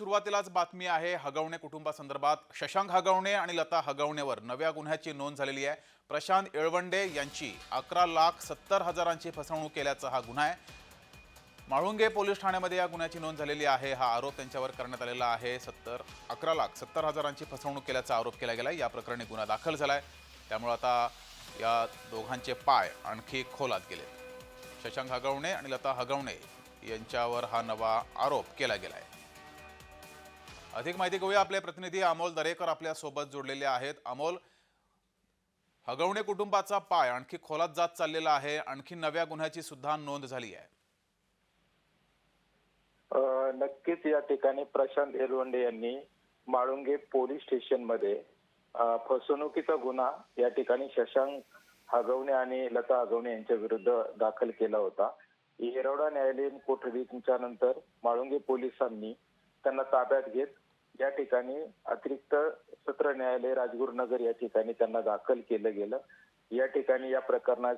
सुरुवातीलाच बातमी आहे हगवणे कुटुंबासंदर्भात. शशांक हगवणे आणि लता हगवणेवर नव्या गुन्ह्याची नोंद झालेली आहे. प्रशांत येळवंडे यांची अकरा लाख सत्तर हजारांची फसवणूक केल्याचा हा गुन्हा आहे. माळुंगे पोलीस ठाण्यामध्ये या गुन्ह्याची नोंद झालेली आहे. हा आरोप त्यांच्यावर करण्यात आलेला आहे. सत्तर अकरा लाख सत्तर हजारांची फसवणूक केल्याचा आरोप केला गेला या प्रकरणी गुन्हा दाखल झाला आहे त्यामुळे आता या दोघांचे पाय आणखी खोलात गेले. शशांक हगवणे आणि लता हगवणे यांच्यावर हा नवा आरोप केला गेला आहे अधिक माहिती घेऊया. आपले प्रतिनिधी अमोल दरेकर आपल्यासोबत जोडलेले आहेत. अमोल हगवणे कुटुंबाचा पाय आणखी खोलात जात चाललेला आहे. आणखी नव्या गुन्ह्याची सुद्धा नोंद झाली आहे. नक्कीच या ठिकाणी प्रशांत एलवंडे यांनी माळुंगे पोलीस स्टेशनमध्ये फसवणुकीचा गुन्हा या ठिकाणी शशांक हगवणे आणि लता हगवणे यांच्या विरुद्ध दाखल केला होता. येरवडा न्यायालयीन कोठडीच्या नंतर माळुंगे पोलिसांनी त्यांना ताब्यात घेत या ठिकाणी अतिरिक्त सत्र न्यायालय राजगुरुनगर या ठिकाणी त्यांना दाखल केलं गेलं. या ठिकाणी या प्रकरणात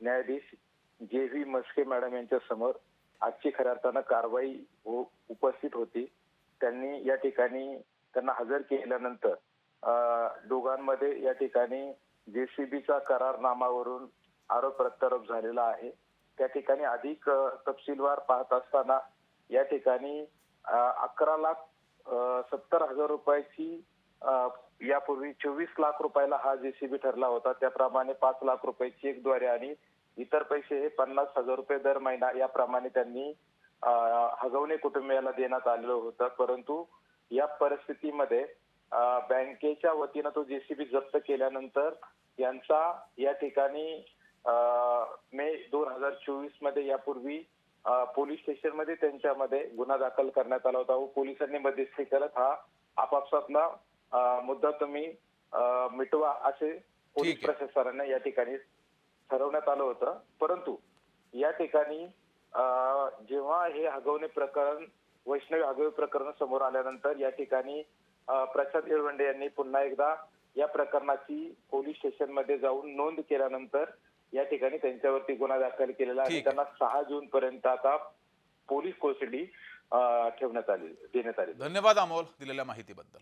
न्यायाधीश जे व्ही मस्के मॅडम यांच्या समोर आजची खऱ्या अर्थानं कारवाई हो- उपस्थित होती. त्यांनी या ठिकाणी त्यांना हजर केल्यानंतर दोघांमध्ये या ठिकाणी जेसीबीचा करारनामावरून आरोप प्रत्यारोप झालेला आहे. त्या ठिकाणी अधिक तपशीलवार पाहत असताना या ठिकाणी अकरा लाख सत्तर हजार रुपयाची यापूर्वी चोवीस लाख रुपयाला हा जेसीबी ठरला होता. त्याप्रमाणे पाच लाख रुपये चेकद्वारे आणि इतर पैसे हे पन्नास हजार रुपये दर महिना याप्रमाणे त्यांनी हगवणे कुटुंबियाला देण्यात आलेलं होतं. परंतु या परिस्थितीमध्ये बँकेच्या वतीनं तो जेसीबी जप्त केल्यानंतर यांचा या ठिकाणी मे दोन हजार चोवीसमध्ये यापूर्वी पोलीस स्टेशनमध्ये त्यांच्यामध्ये गुन्हा दाखल करण्यात आला होता व पोलिसांनी मध्यस्थी करत हा आपापसातला मुद्दा तुम्ही मिटवा असे पोलीस. प्रशासनाने या ठिकाणी ठरवण्यात आलं होतं परंतु या ठिकाणी अं, जेव्हा हे हगवणे प्रकरण वैष्णवी हगवणे प्रकरण समोर आल्यानंतर या ठिकाणी प्रशांत येळवंडे यांनी पुन्हा एकदा या प्रकरणाची पोलीस स्टेशनमध्ये जाऊन नोंद केल्यानंतर या ठिकाणी त्यांच्यावरती गुन्हा दाखल केलेला आणि त्यांना सहा जून पर्यंत आता पोलीस कोठडी अं, ठेवण्यात आली देण्यात आली. धन्यवाद अमोल दिलेल्या माहितीबद्दल.